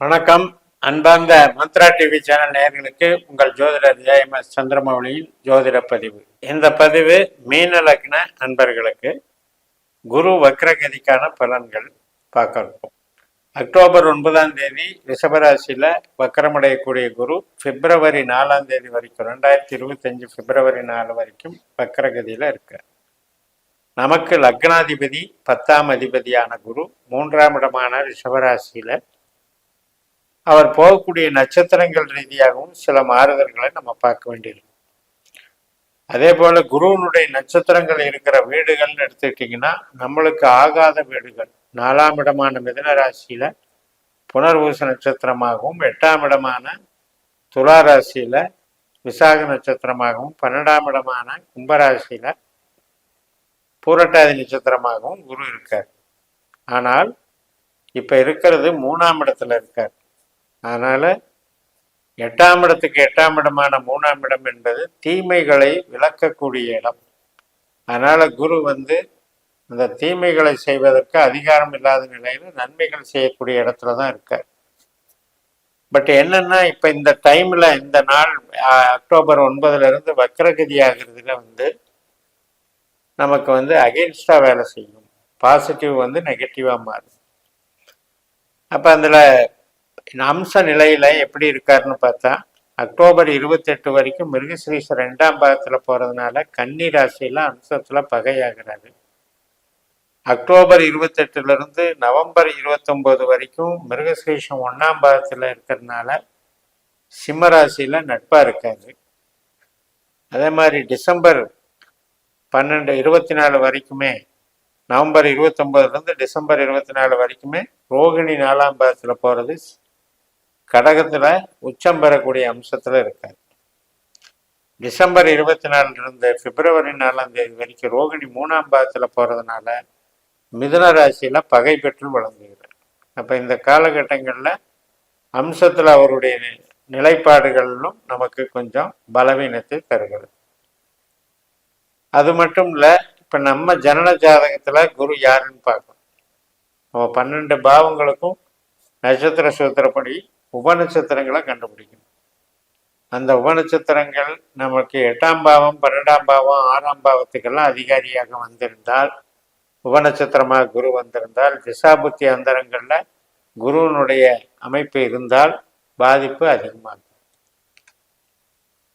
வணக்கம். அன்பார்ந்த Mantra TV channel நேர்களுக்கு உங்கள் ஜோதிடர் ஜெயமஸ் சந்திரமௌலியின் ஜோதிட பதிவு. இந்த பதிவு மீன லக்ன அன்பர்களுக்கு குரு வக்ரகதிக்கான பலன்கள் பார்க்க அக்டோபர் ஒன்பதாம் தேதி ரிஷபராசியில் வக்கரமடையக்கூடிய குரு பிப்ரவரி நாலாம் தேதி வரைக்கும் ரெண்டாயிரத்தி இருபத்தஞ்சு பிப்ரவரி நாலு வரைக்கும் வக்கரகதியில் இருக்கார். நமக்கு லக்னாதிபதி பத்தாம் அதிபதியான குரு மூன்றாம் இடமான ரிஷபராசியில் அவர் போகக்கூடிய நட்சத்திரங்கள் ரீதியாகவும் சில மாறுதல்களை நம்ம பார்க்க வேண்டியிருக்கும். அதே போல குருவனுடைய நட்சத்திரங்கள் இருக்கிற வீடுகள்னு எடுத்துக்கிட்டிங்கன்னா நம்மளுக்கு ஆகாத வீடுகள். நாலாம் இடமான மிதன ராசியில புனர்வூச நட்சத்திரமாகவும் எட்டாம் இடமான துலா ராசியில விசாக நட்சத்திரமாகவும் பன்னெண்டாம் இடமான கும்பராசியில பூரட்டாதி நட்சத்திரமாகவும் குரு இருக்கார். ஆனால் இப்ப இருக்கிறது மூணாம் இடத்துல இருக்கார். அதனால் எட்டாம் இடத்துக்கு எட்டாம் இடமான மூணாம் இடம் என்பது தீமைகளை விளக்கக்கூடிய இடம். அதனால் குரு வந்து அந்த தீமைகளை செய்வதற்கு அதிகாரம் இல்லாத நிலையில் நன்மைகள் செய்யக்கூடிய இடத்துல தான் இருக்கார். பட் என்னன்னா இப்போ இந்த டைமில் இந்த நாள் அக்டோபர் ஒன்பதுலேருந்து வக்ரகதி ஆகிறதுல வந்து நமக்கு வந்து அகெயின்ஸ்டாக வேலை செய்யும். பாசிட்டிவ் வந்து நெகட்டிவாக மாறும். அப்போ அதில் அம்ச நிலையில எப்படி இருக்காருன்னு பார்த்தா அக்டோபர் இருபத்தெட்டு வரைக்கும் மிருகசிரீஷ ரெண்டாம் பாகத்துல போறதுனால கன்னி ராசியில அம்சத்துல பகையாகிறாரு. அக்டோபர் இருபத்தெட்டுலேருந்து நவம்பர் இருபத்தொம்போது வரைக்கும் மிருகசிரீஷம் ஒன்னாம் பாகத்துல இருக்கிறதுனால சிம்ம ராசியில நட்பா இருக்காது அதே மாதிரி டிசம்பர் பன்னெண்டு இருபத்தி நாலு வரைக்குமே நவம்பர் இருபத்தொம்போதுலேருந்து டிசம்பர் இருபத்தி நாலு வரைக்குமே ரோகிணி நாலாம் பாகத்துல போறது கடகத்துல உச்சம் பெறக்கூடிய அம்சத்துல இருக்காரு. டிசம்பர் இருபத்தி நாலுல இருந்து பிப்ரவரி நாலாம் தேதி வரைக்கும் ரோகிணி மூணாம் பாதத்துல போறதுனால மிதுன ராசியில பகை பெற்று வழங்குகிறார் அப்ப இந்த காலகட்டங்கள்ல அம்சத்துல அவருடைய நி- நிலைப்பாடுகளிலும் நமக்கு கொஞ்சம் பலவீனத்தை தருகிறது. அது மட்டும் இல்ல இப்ப நம்ம ஜனன ஜாதகத்துல குரு யாருன்னு பார்க்கணும். நம்ம பன்னெண்டு பாவங்களுக்கும் நட்சத்திர சூத்திரப்படி உபநட்சத்திரங்களை கண்டுபிடிக்கணும். அந்த உபநட்சத்திரங்கள் நமக்கு எட்டாம் பாவம் பன்னெண்டாம் பாவம் ஆறாம் பாவத்துக்கெல்லாம் அதிகாரியாக வந்திருந்தால் உபநட்சத்திரமாக குரு வந்திருந்தால் திசாபுத்தி அந்தரங்கள்ல குருவினுடைய அமைப்பு இருந்தால் பாதிப்பு அதிகமாகும்.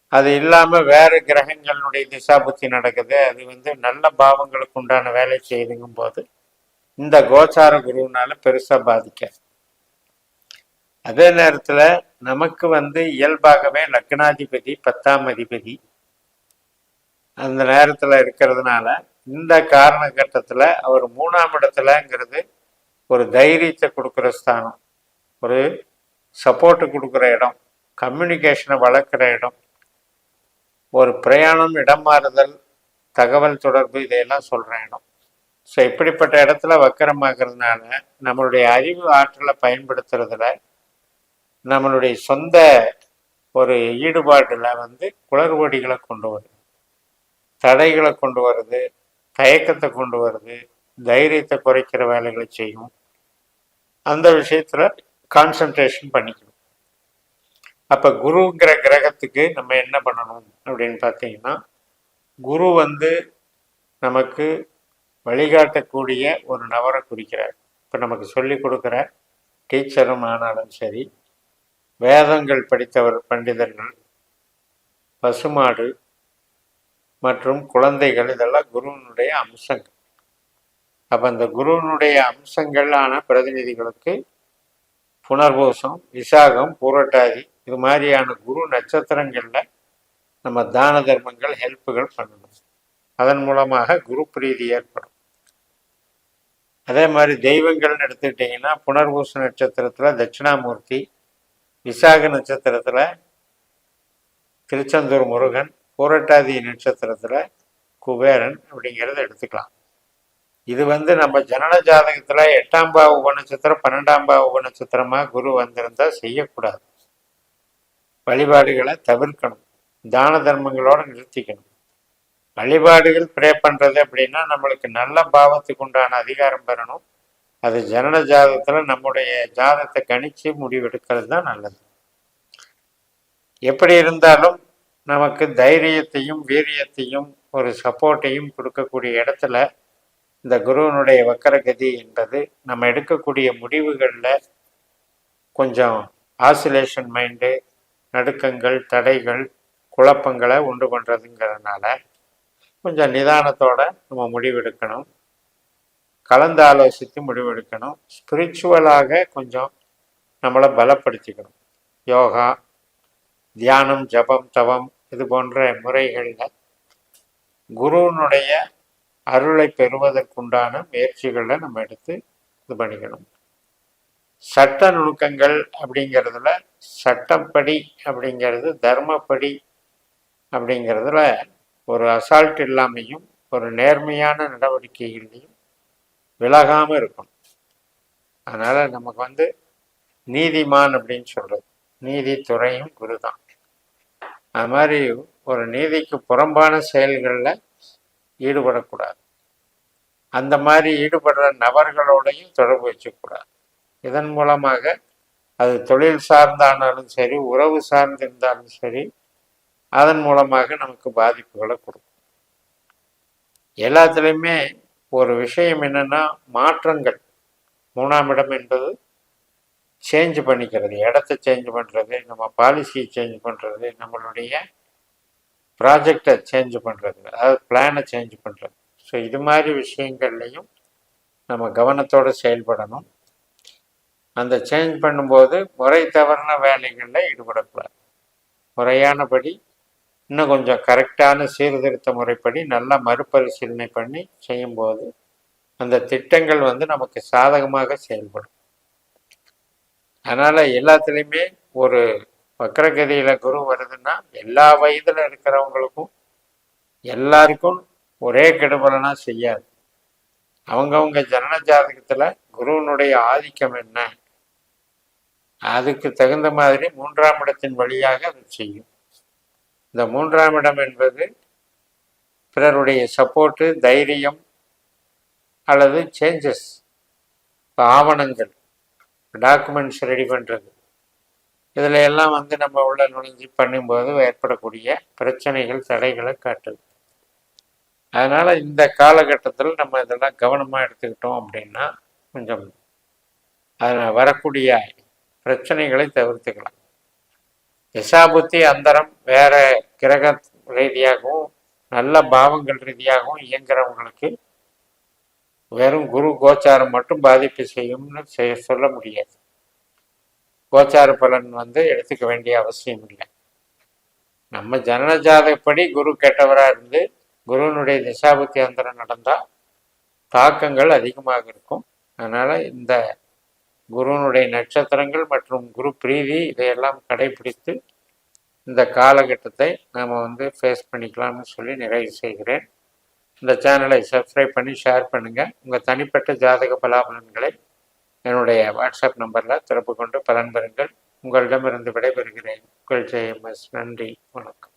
அது இல்லாம வேற கிரகங்களுடைய திசாபுத்தி நடக்குது. அது வந்து நல்ல பாவங்களுக்கு உண்டான வேலை செய்துங்கும் போது இந்த கோச்சார குருவினால பெருசா பாதிக்காது. அதே நேரத்தில் நமக்கு வந்து இயல்பாகவே லக்னாதிபதி பத்தாம் அதிபதி அந்த நேரத்தில் இருக்கிறதுனால இந்த காரணகட்டத்தில் அவர் மூணாம் இடத்துலங்கிறது ஒரு தைரியத்தை கொடுக்குற ஸ்தானம் ஒரு சப்போர்ட்டு கொடுக்குற இடம் கம்யூனிகேஷனை வளர்க்குற இடம் ஒரு பிரயாணம் இடம் மாறுதல் தகவல் தொடர்பு இதையெல்லாம் சொல்கிற இடம். ஸோ இப்படிப்பட்ட இடத்துல வக்கரமாகிறதுனால நம்மளுடைய அறிவு ஆற்றலை பயன்படுத்துறதுல நம்மளுடைய சொந்த ஒரு ஈடுபாட்டில் வந்து குளறுபடிகளை கொண்டு வருது. தடைகளை கொண்டு வருது தயக்கத்தை கொண்டு வருது தைரியத்தை குறைக்கிற வேலைகளை செய்யும். அந்த விஷயத்தில் கான்சன்ட்ரேஷன் பண்ணிக்கணும். அப்போ குருங்கிற கிரகத்துக்கு நம்ம என்ன பண்ணணும் அப்படின்னு பார்த்தீங்கன்னா குரு வந்து நமக்கு வழிகாட்டக்கூடிய ஒரு நபரை குறிக்கிறார். இப்போ நமக்கு சொல்லி கொடுக்குற டீச்சரும் ஆனாலும் சரி வேதங்கள் படித்தவர் பண்டிதர்கள் பசுமாடு மற்றும் குழந்தைகள் இதெல்லாம் குருவினுடைய அம்சங்கள். அப்போ அந்த குருவினுடைய அம்சங்களான பிரதிநிதிகளுக்கு புனர்பூசம் விசாகம் பூரட்டாதி இது மாதிரியான குரு நட்சத்திரங்களில் நம்ம தான தர்மங்கள் ஹெல்ப்புகள் பண்ணணும். அதன் மூலமாக குரு பிரீதி ஏற்படும். அதே மாதிரி தெய்வங்கள்னு எடுத்துக்கிட்டிங்கன்னா புனர்பூச நட்சத்திரத்தில் தட்சிணாமூர்த்தி விசாக நட்சத்திரத்துல திருச்செந்தூர் முருகன் பூரட்டாதி நட்சத்திரத்துல குபேரன் அப்படிங்கிறத எடுத்துக்கலாம். இது வந்து நம்ம ஜனன ஜாதகத்துல எட்டாம் பாவ உபநட்சத்திரம் பன்னெண்டாம் பாவ உபநட்சத்திரமாக குரு வந்திருந்தா செய்யக்கூடாது. வழிபாடுகளை தவிர்க்கணும். தான தர்மங்களோட நிறுத்திக்கணும். வழிபாடுகள் ப்ரே பண்றது அப்படின்னா நம்மளுக்கு நல்ல பாவத்துக்கு உண்டான அதிகாரம் பெறணும். அது ஜனன ஜாதகத்தில் நம்முடைய ஜாதகத்தை கணிச்சு முடிவெடுக்கிறது தான் நல்லது. எப்படி இருந்தாலும் நமக்கு தைரியத்தையும் வீரியத்தையும் ஒரு சப்போர்ட்டையும் கொடுக்கக்கூடிய இடத்துல இந்த குருவனுடைய வக்கரகதி என்பது நம்ம எடுக்கக்கூடிய முடிவுகளில் கொஞ்சம் ஆசிலேஷன் மைண்டு நடுக்கங்கள் தடைகள் குழப்பங்களை உண்டு பண்ணுறதுங்கிறதுனால கொஞ்சம் நிதானத்தோட நம்ம முடிவெடுக்கணும். கலந்து ஆலோசித்து முடிவெடுக்கணும் ஸ்பிரிச்சுவலாக கொஞ்சம் நம்மளை பலப்படுத்திக்கணும். யோகா தியானம் ஜபம் தவம் இது போன்ற முறைகளில் குருவினுடைய அருளை பெறுவதற்குண்டான முயற்சிகளை நம்ம எடுத்து இது பண்ணிக்கணும். சட்ட நுணுக்கங்கள் அப்படிங்கிறதுல சட்டப்படி அப்படிங்கிறது தர்மப்படி அப்படிங்கிறதுல ஒரு அசால்ட் இல்லாமையும் ஒரு நேர்மையான நடவடிக்கைகளையும் விலகாமல் இருக்கணும் அதனால் நமக்கு வந்து நீதிமான் அப்படின்னு சொல்கிறது நீதித்துறையும் குரு தான் அது மாதிரி ஒரு நீதிக்கு புறம்பான செயல்களில் ஈடுபடக்கூடாது. அந்த மாதிரி ஈடுபடுற நபர்களோடையும் தொடர்பு வச்சுக்கூடாது. இதன் மூலமாக அது தொழில் சார்ந்தானாலும் சரி உறவு சார்ந்திருந்தாலும் சரி அதன் மூலமாக நமக்கு பாதிப்புகளை கொடுக்கும். எல்லாத்துலேயுமே ஒரு விஷயம் என்னென்னா மாற்றங்கள். மூணாம் இடம் என்பது சேஞ்ச் பண்ணிக்கிறது. இடத்த சேஞ்ச் பண்ணுறது நம்ம பாலிசியை சேஞ்ச் பண்ணுறது நம்மளுடைய ப்ராஜெக்டை சேஞ்ச் பண்ணுறது அதாவது பிளானை சேஞ்ச் பண்ணுறது ஸோ இது மாதிரி விஷயங்கள்லையும் நம்ம கவனத்தோடு செயல்படணும். அந்த சேஞ்ச் பண்ணும்போது முறை தவறின வேலைகளில் ஈடுபடக்கூடாது. முறையானபடி இன்னும் கொஞ்சம் கரெக்டான சீர்திருத்த முறைப்படி நல்லா மறுபரிசீலனை பண்ணி செய்யும்போது அந்த திட்டங்கள் வந்து நமக்கு சாதகமாக செயல்படும். அதனால் எல்லாத்துலேயுமே ஒரு வக்கரகதியில் குரு வருதுன்னா எல்லா வயதில் இருக்கிறவங்களுக்கும் எல்லாருக்கும் ஒரே கெடுபலனா செய்யாது. அவங்கவுங்க ஜனன ஜாதகத்தில் குருவனுடைய ஆதிக்கம் என்ன? அதுக்கு தகுந்த மாதிரி மூன்றாம் இடத்தின் வழியாக அது செய்யும். இந்த மூன்றாம் இடம் என்பது பிறருடைய சப்போர்ட்டு தைரியம் அல்லது சேஞ்சஸ் ஆவணங்கள் டாக்குமெண்ட்ஸ் ரெடி பண்ணுறது இதில் எல்லாம் வந்து நம்ம உள்ள நுழைஞ்சு பண்ணும்போது ஏற்படக்கூடிய பிரச்சனைகள் தடைகளை காட்டுது. அதனால் இந்த காலகட்டத்தில் நம்ம இதெல்லாம் கவனமாக எடுத்துக்கிட்டோம் அப்படின்னா கொஞ்சம் அதில் வரக்கூடிய பிரச்சனைகளை தவிர்த்துக்கலாம். திசாபுத்தி அந்தரம் வேற கிரக ரீதியாகவும் நல்ல பாவங்கள் ரீதியாகவும் இயங்குறவங்களுக்கு வெறும் குரு கோச்சாரம் மட்டும் பாதிப்பு செய்யும்னு செய்ய சொல்ல முடியாது. கோச்சார பலன் வந்து எடுத்துக்க வேண்டிய அவசியம் இல்லை. நம்ம ஜனன ஜாதகப்படி குரு கெட்டவராக இருந்து குருவனுடைய திசாபுத்தி அந்தரம் நடந்தால் தாக்கங்கள் அதிகமாக இருக்கும். அதனால் இந்த குருவனுடைய நட்சத்திரங்கள் மற்றும் குரு பிரீதி இதையெல்லாம் கடைபிடித்து இந்த காலகட்டத்தை நாம் வந்து ஃபேஸ் பண்ணிக்கலாம்னு சொல்லி நிறைவு செய்கிறேன். இந்த சேனலை சப்ஸ்கிரைப் பண்ணி ஷேர் பண்ணுங்கள் உங்கள் தனிப்பட்ட ஜாதக பலாபலன்களை என்னுடைய வாட்ஸ்அப் நம்பரில் திறப்பு கொண்டு பலன் பெறுங்கள். உங்களிடமிருந்து விடைபெறுகிறேன். உங்கள் ஜெயம்எஸ். நன்றி. வணக்கம்.